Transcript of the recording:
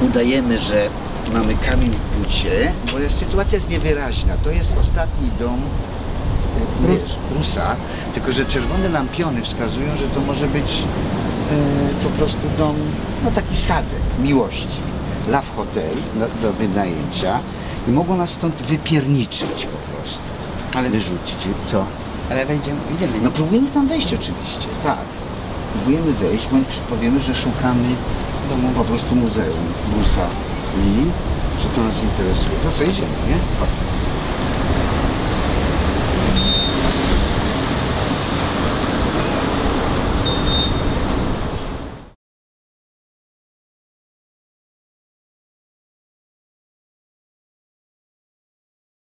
udajemy, że mamy kamień w bucie, bo jest, sytuacja jest niewyraźna. To jest ostatni dom e, wiesz, Rusa, tylko że czerwone lampiony wskazują, że to może być e, po prostu dom, no taki schadzek, miłości. Love Hotel no, do wynajęcia i mogło nas stąd wypierniczyć po prostu. Ale, Wyrzucić. Co? ale wejdziemy, idziemy. No próbujemy tam wejść oczywiście, tak. Próbujemy wejść, bądź powiemy, że szukamy domu po prostu muzeum Rusa i że to nas interesuje. To co, idziemy, nie? Chodź.